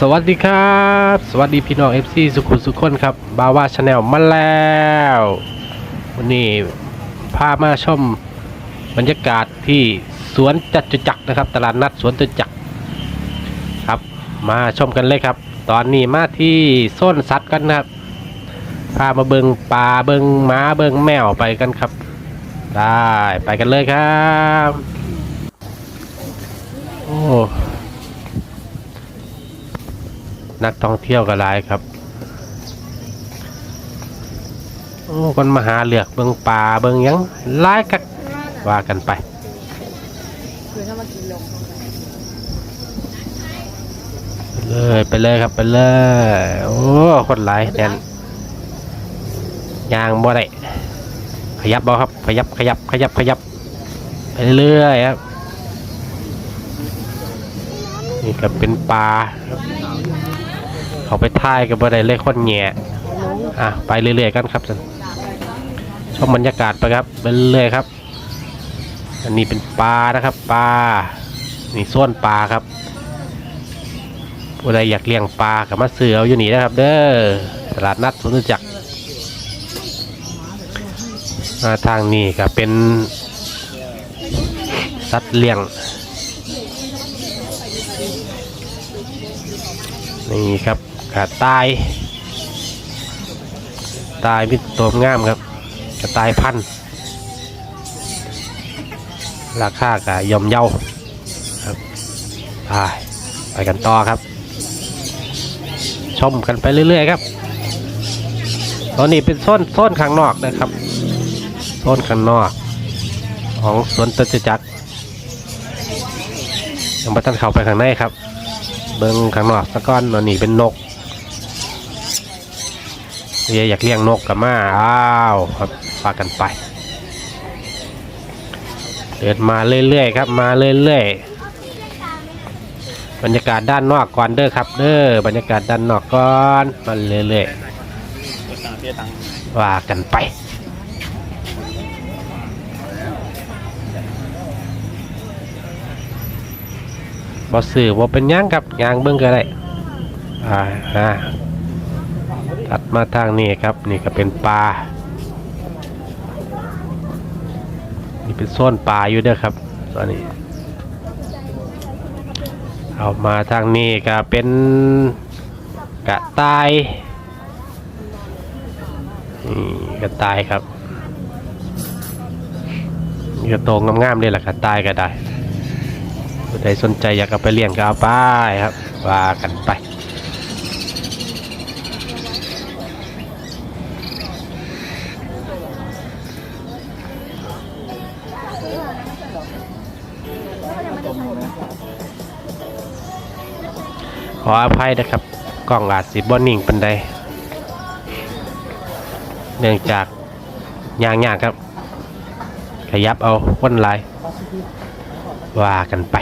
สวัสดีครับ สวัสดีพี่น้อง FC สุขุมสุขคนครับ บาว่าชาแนลมาแล้ว วันนี้พามาชมบรรยากาศที่สวนจัตุจักรนะครับ ตลาดนัดสวนจัตุจักรครับ มาชมกันเลยครับ ตอนนี้มาที่โซนสัตว์กันนะครับ พามาเบิงปลาเบิงหม้าเบิงแมวไปกันครับ ได้ไปกันเลยครับ โอ้ นักท่องเที่ยวก็หลายครับโอ้คนมาหาเลือกเบิงป่าเบิงหยังหลายกักว่ากันไปเลยไปเลยครับไปเลย โอ้คนหลายแน่นยางบ่ได้ขยับบ่ครับขยับขยับขยับขยับไปเรื่อยครับนี่ก็เป็นปลาครับ เขาไปท่ายกับบ่ได้เลยคนแง่อะไปเรื่อยๆกันครับท่านชมบรรยากาศไปครับไปเรื่อยๆครับ อันนี้เป็นปลานะครับปลานี่ส่วนปลาครับผู้ใดอยากเลี้ยงปลากับมาซื้อเอาอยู่นี่นะครับ เด้อตลาดนัดสวนจตุจักรมาทางนี้ก็เป็นสัตว์เลี้ยงนี่ครับ กระต่าย ตายมิตรตัวงามครับกระตายพัน ราคากะยอมเยาครับไปไปกันต่อครับ ชมกันไปเรื่อยๆครับ ตอนนี้เป็นโซนโซนข้างนอกนะครับโซนข้างนอก ของสวนตัจจักรยังไม่ทันเข้าไปข้างในครับ เบิ้งข้างนอกสะก้อนตอนนี้เป็นนก เฮียอยากเลี้ยงนกกับมาอ้าวครับพากันไป เดินมาเรื่อยๆครับ มาเรื่อยๆบรรยากาศด้านนอกก่อนเด้อครับ เด้อบรรยากาศด้านนอกก่อนมาเรื่อยๆว่ากันไปบ่ซื้อบ่เป็นหยังครับยางเบิ่งก็ได้อ่าอ่า ตัดมาทางนี้ครับ นี่ก็เป็นปลา นี่เป็นโซนปลาอยู่เด้อครับ ตอนนี้ เอามาทางนี้ก็เป็นกระต่ายนี่กระต่ายครับก็โตงงามๆเลยล่ะกระต่ายก็ได้ผู้ใดสนใจอยากเอาไปเลี้ยงก็เอาไปครับ ว่ากันไป ขออภัยนะครับ กล้องอาจสิบอนิ่งปันใดเนื่องจากยางยากครับ ขยับเอาวนลายว่ากันไป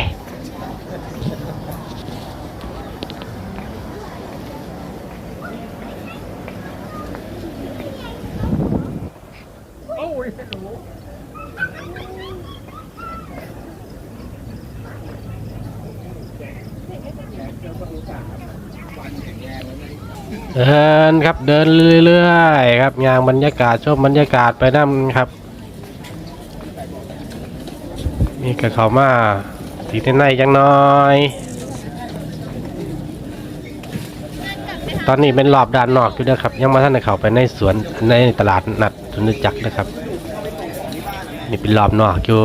เดินครับเดินเรื่อยๆครับยางบรรยากาศชมบรรยากาศไปนั่ครับนี่ก็เขามาตีเต้นในจังน้อย ตอนนี้เป็นรอบด้านนอกอยู่นะครับ ยังมาท่านได้เขาไปในสวนในตลาดนัดสวนจักรนะครับ นี่เป็นรอบนอกอยู่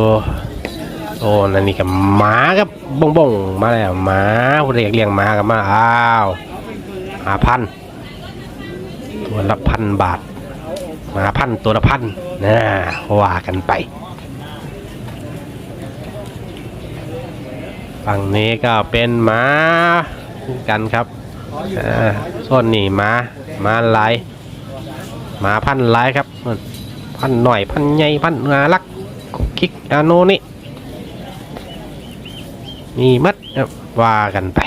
โอ้นั่นนี่กับหมากับบงบงมาแล้วหมาผู้ใดอยากเลี้ยงหมากับมาอ้าวหาพัน ตัวละพันบาทมาพันตัวละพันนะว่ากันไปฝั่งนี้ก็เป็นหมากันครับส่วนนี่หมาหมาลายหมาพันลายครับพันหน่อยพันใหญ่พันนารักกุกคิกอโนนี่มีมัดว่ากันไป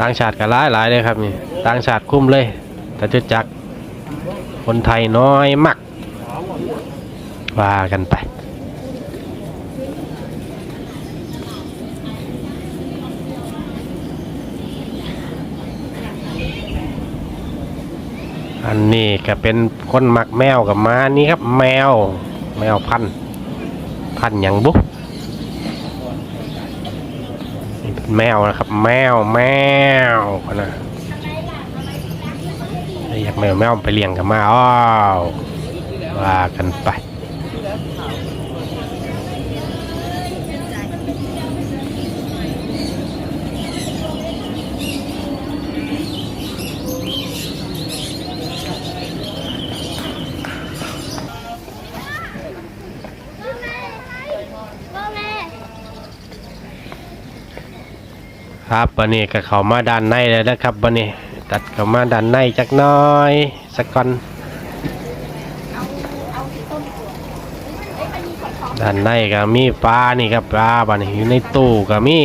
ต่างชาติก็หลายหลายเลยครับนี่ต่างชาติคุ้มเลย แต่จะจักคนไทยน้อยมากว่ากันไปอันนี้ก็เป็นคนมักแมวกับมานี่ครับ แมว แมวพันธุ์พันธุ์หยังบุ๊นี่เป็น แมวนะครับ แมวแมวนะอยากแมวแมวไปเลี้ยงกับมาอ้าวว่ากันไป ครับวันนี้ก็เข้ามาด้านในแล้วนะครับวันนี้ตัดเข้ามาด้านในจักน้อยสักก่อนด้านในก็มีปลานี่ครับปลาบันนี้อยู่ในตู้ก็มี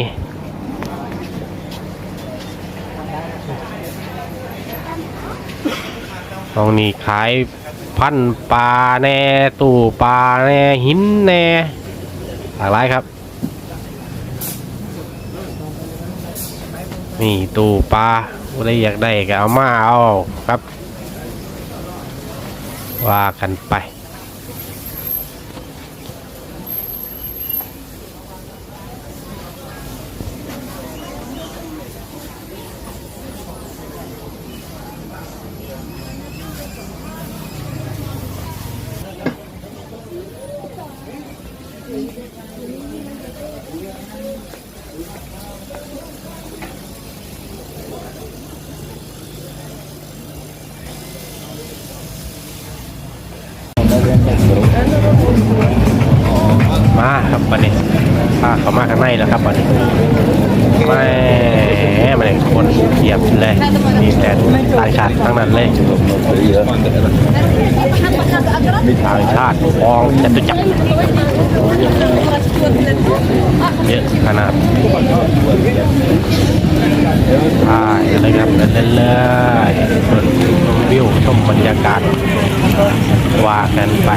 ตรงนี้ขายพันปลาแน่ตู้ปลาแน่หินแน่หลากหลายครับ นี่ตู้ปลาอะไรอยากได้ก็เอามาเอาครับ ว่ากันไป มาครับบันนี้าเขามาข้างในแล้วครับบันนี้ไม่มาเลยคนเทียบเลยมีแต่ต่างชาติทั้งนั้นเลยต่างชาติมองจะตุจักรเยอะขนาดใช่เลยครับเล่นๆเลยชมวิวชมบรรยากาศว่ากันไป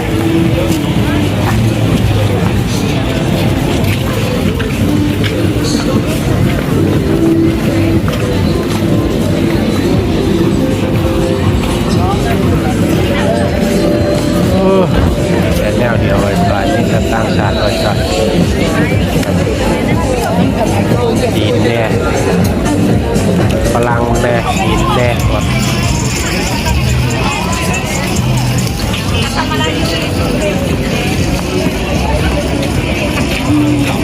แต่แนวเดียวเลยปลายนี่ก็ตั้งชาติไว้ก่อนดีแน่พลังแน่ดีแน่หมด Allô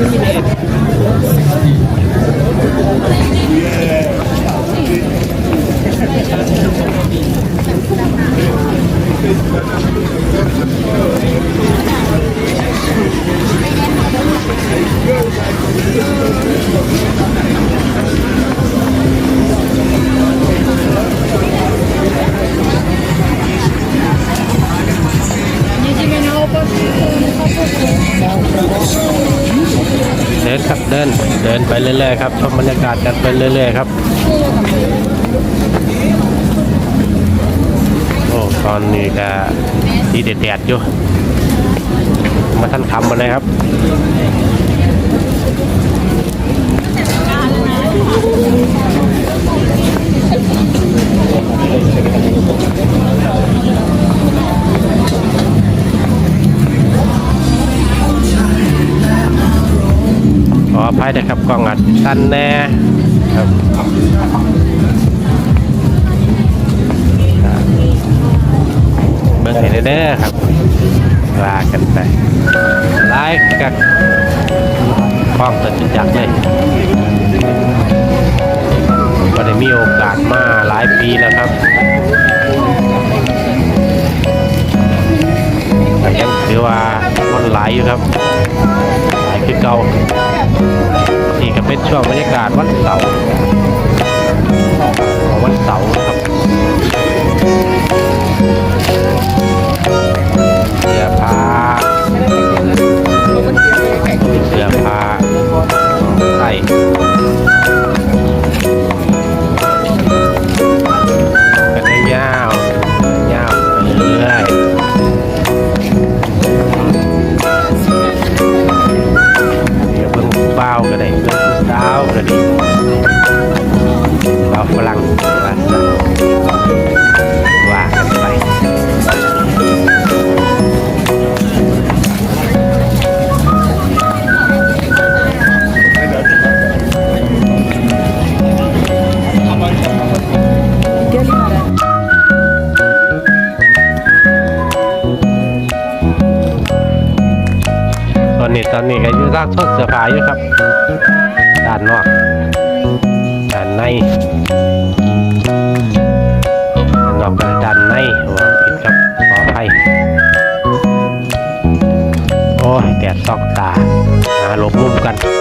哎 เดินไปเรื่อยๆครับชมบรรยากาศกันไปเรื่อยๆครับ โอ้ตอนนี้ก็ดีเด็ดๆอยู่มาท่านคำมาเลยครับข ออภัยนะครับกล้องอัดสั้นแน่ครับเด้อครับลากันไปไลฟ์กับคล้องตัดจักเลยก็ได้มีโอกาสมาหลายปีแล้วครับยังถือว่าคนหลายอยู่ครับ คือเก่านี่ก็เป็นช่วงบรรยากาศวันเสาร์ของวันเสาร์ครับ ตอนนี้ก็อยู่ร้านสดเสื้อผ้าอยู่ครับด้านนอกด้านในด้านนอกกับด้านในวางผิดครับขออภัยโอ้ยแดดซอกตาหาหลบมุมกัน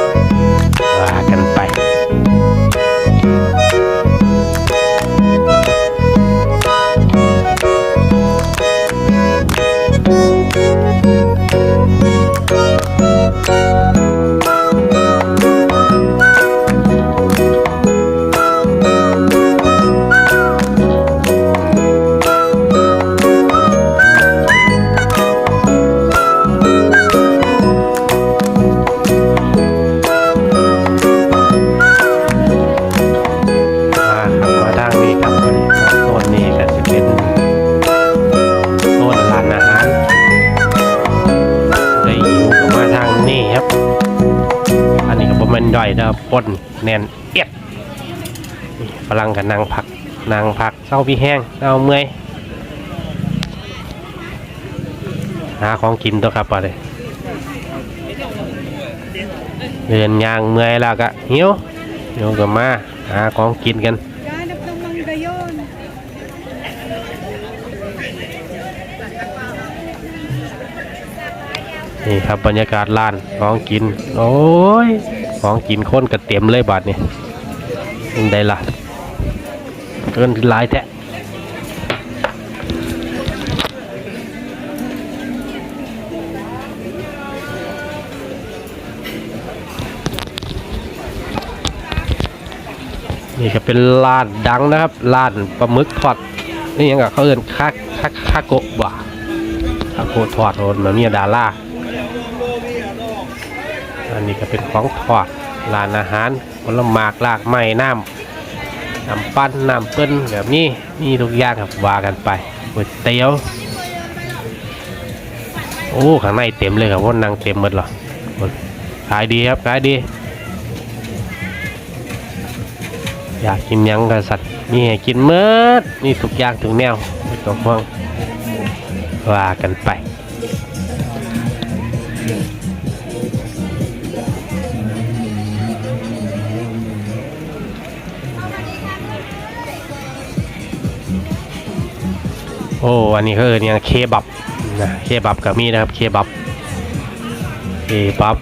งผักเศร้าพี่แห้งเศร้าเมื่อยหาของกินตัวครับไปเลยเดินยางเมื่อยแล้วก็หิวหิวก็มาหาของกินกันนี่ครับบรรยากาศร้านของกิน โอ้ย ของกินคนก็เต็มเลยบาทนี่ได้ล่ะ กินหลายแท้นี่ก็เป็นร้านดังนะครับร้านปลาหมึกทอดนี่ยังกับเขาเอินคาคาคาโกะบ่าคาโกะทอดโอนมาเมียดาล่าอันนี้ก็เป็นของทอดร้านอาหารผลไม้ลากไม้น้ำ น้ำปั้นน้ำเปิ้นแบบนี้มีทุกอย่างครับว่ากันไปก๋วยเตี๋ยวโอ้ข้างในเต็มเลยครับว่านั่งเต็มหมดหรอขายดีครับขายดี อยากกินยังกับสัตว์มีให้กินเมื่อมีทุกอย่างถึงแนวไม่ต้องห่วงว่ากันไป โอ้อันนี้ก็เอเนี่ยเคบับนะเคบับก็มีนะครับเคบับเคบับ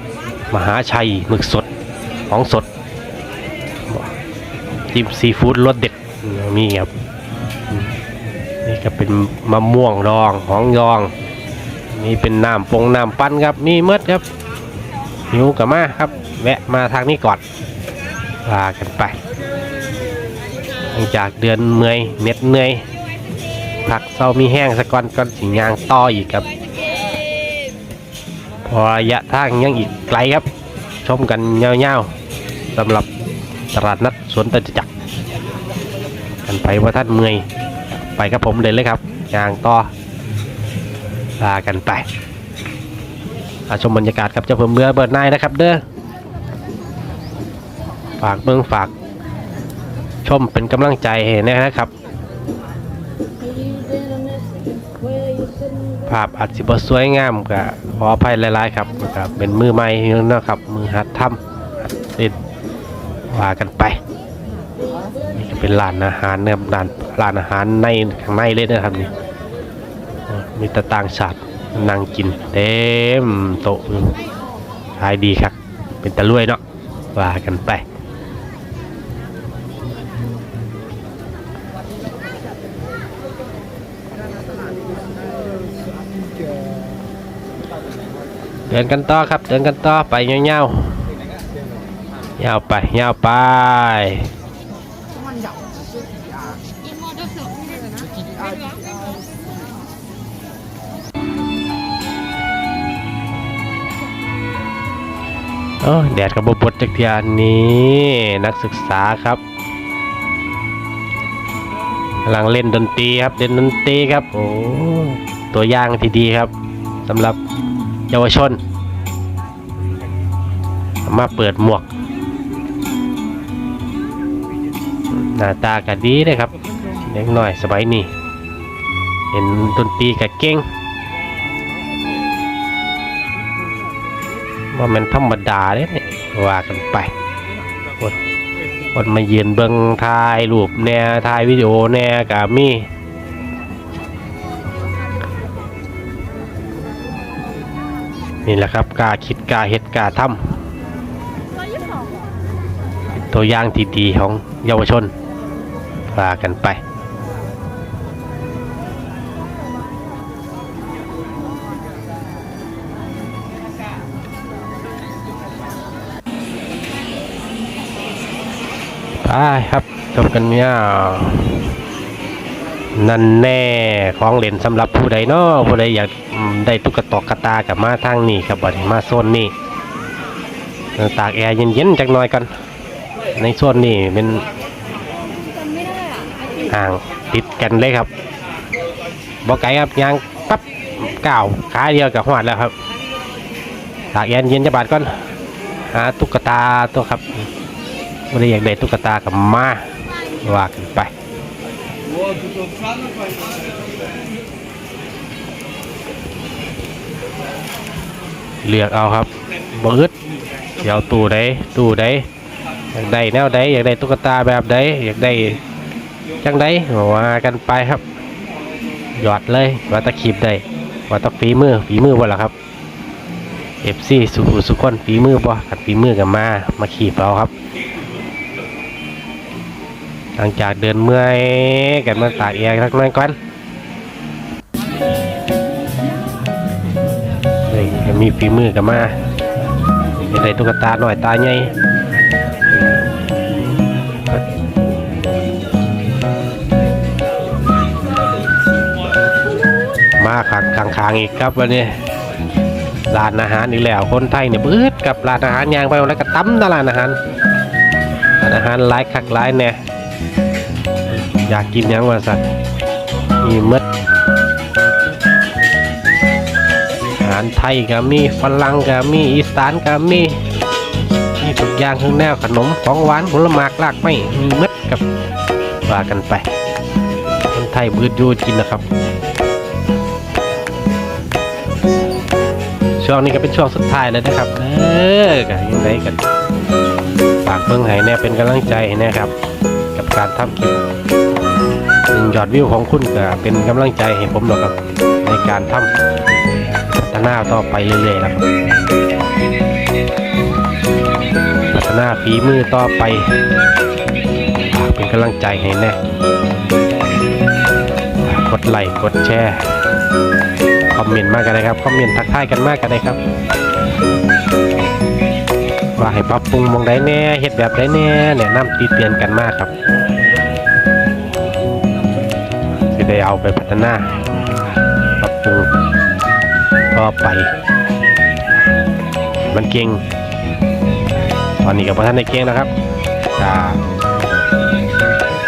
มหาชัยหมึกสดของสดจิ้มซีฟู้ดรสเด็ดมีครับนี่ก็เป็นมะม่วงดองของยองนี่เป็นน้ำปงน้ำปั้นครับมีเมดครับหิวกับมาครับ แวะมาทางนี้ก่อนว่ากันไปหลังจากเดือนเมื่อยเหน็ดเหนื่อย ผักเศร้ามีแห้งสะก่อนก่อนสิยางต่ออีกครับ พอระยะทางยังอีกไกลครับ ชมกันยาวๆสำหรับตลาดนัดสวนตะจักรกันไปว่าท่านเมื่อยไปกับผมเลยเลยครับยางต่อลากันไปอาชมบรรยากาศครับเจะเพิ่มเมื่อเบิร์ดนายนะครับ เด้อฝากเมืองฝากชมเป็นกำลังใจให้นะครับ ภาพอาจสิบสวยงามก็ขออภัยหลายๆครับก็เป็นมือใหม่เนาะครับ มือหัดทำหัดเล่นว่ากันไปนี่ก็เป็นร้านอาหารนะครับร้านร้านอาหารในข้างในเลยนะครับนี่มีต่ต่างชาตินั่งกินเต็มโต๊ะขายดีครับ เป็นตะลุยเนาะว่ากันไป ดินกันต่อครับ เดินกันต่อไปเงี้ยวๆยาวไปยาวไป In modo so. โอ้แดดกับบดจากเทียนนี้นักศึกษาครับกำลังเล่นดนตรีครับเล่นดนตรีครับโอ้ตัวอย่างที่ดีครับสำหรับ ยาวชน มาเปิดหมวก หน้าตาก็ดีเลยครับเล็กน่อยสบายนี่เห็นดนตรีก็เก่งว่ามันธรรมดาเลยเนี่ยว่ากันไปคนคนมายืนเบิงถ่ายรูปแน่ถ่ายวิดีโอแน่กามี นี่แหละครับกาคิดกาเฮ็ดกาทำตัวอย่างที่ดีของเยาวชนว่ากันไปไปครับจบกันเนี่ย นั่นแน่ของเล่นสำหรับผู้ใดเนาะผู้ใดอยากได้ตุ๊กตากระตากับมาทางนี้ครับบัดนี้มาโซนนี้ตากแอร์เย็นๆจักหน่อยกัน ในโซนนี้เป็นห่างติดกันเลยครับบ่ไกลครับยางปั๊บก้าวขาเดียวกับหอดแล้วครับ ตากแอร์เย็นจะบาดก่อนหาตุ๊กตาตัวครับไม่ได้อยากได้ตุ๊กตากับมาว่ากันไป เลือกเอาครับบอึดเดี๋ยวตู้ใดตู้ใดอยากได้แนวใดอยากได้ตุ๊กตาแบบใดอยากได้จังใดว่ากันไปครับ หยอดเลยว่าตะขีบได้ว่าตะฝีมือฝีมือบ่ล่ะครับเอฟซีสุขุสุขคนฝีมือบ่ขัดฝีมือกันมามาขีบเอาครับ หลังจากเดินเมื่อยกันมาตากแอร์สักหน่อยก่อนเฮ้ยยังมีฝีมือกันมาเห็นได้ตุ๊กตาหน่อยตาใหญ่มาขังขังขางอีกครับวันนี้ร้านอาหารอีกแล้วคนไทยเนี่ยเบิดกับร้านอาหารยางไปแล้วก็ตั้มตลาดอาหารร้านอาหารหลายคักหลายแน่ อยากกินยังวะสัตว์มีหมดอาหารไทยก็มีฝรั่งก็มีอีสานก็มีมีทุกอย่างทั้งแนวขนมของหวานผลไม้ลากไม้มีหมดกับว่ากันไปคนไทยบืดอยูกินนะครับ ช่วงนี้ก็เป็นช่วงสุดท้ายแล้วนะครับเออกันยังไงกันฝากเบิ่งให้แน่เป็นกำลังใจให้แน่ครับ กับการทำคลิป ยอดวิวของคุณก็เป็นกำลังใจให้ผมหรอกครับ ในการทำพัฒนาต่อไปเรื่อยๆครับพัฒนาฝีมือต่อไปเป็นกำลังใจให้แน่กดไลค์กดแชร์คอมเมนต์มากกันเลยครับคอมเมนต์ทักทายกันมากกันเลยครับว่าให้ปรับปรุงมองได้แน่เฮ็ดแบบได้แน่แนะนำตีเตือนกันมากครับ ได้เอาไปพัฒนาปรับปรุงต่อไป มันเก่ง ตอนนี้กับพัฒนได้เก่งนะครับจะ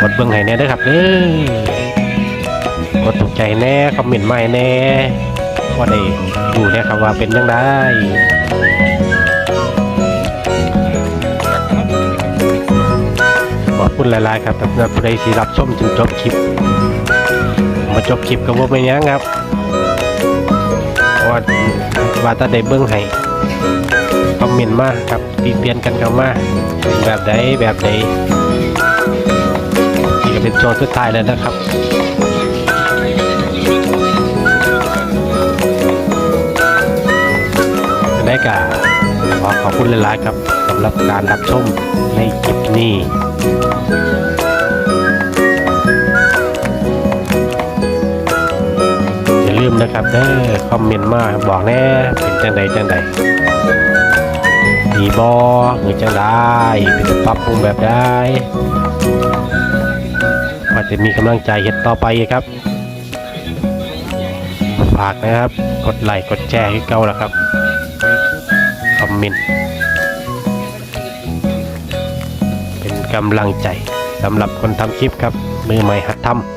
กดเบื้องให้แน่เด้วยครับเด้อกดถูกใจแน่คอมเมนต์ใหม่แน่ว่าได้ดูเนี่ยครับว่าเป็นยังไงขอบคุณหลาย ๆ ครับสำหรับผู้ใดที่รับชมจนจบคลิป มาจบคลิปกับว่าเป็นยังครับว่าว่าตาได้เบิ่งให้คอมเมนต์มาครับตีเตียนกันเข้ามาแบบใดแบบใดนี่ก็เป็นช่วงสุดท้ายแล้วนะครับได้กาขอขอบคุณหลายๆครับสำหรับการรับชมในคลิปนี้ นะครับเด้อคอมเมนต์มาบอกแน่เป็นจังใดจังใดดีบอหรือจังได้เป็นปรับปรุงแบบได้ก็จะมีกำลังใจเฮ็ดต่อไปครับฝากนะครับ กดไลค์กดแชร์ให้เก่าแล้วครับคอมเมนต์เป็นกำลังใจสำหรับคนทำคลิปครับ มือใหม่หัดทำ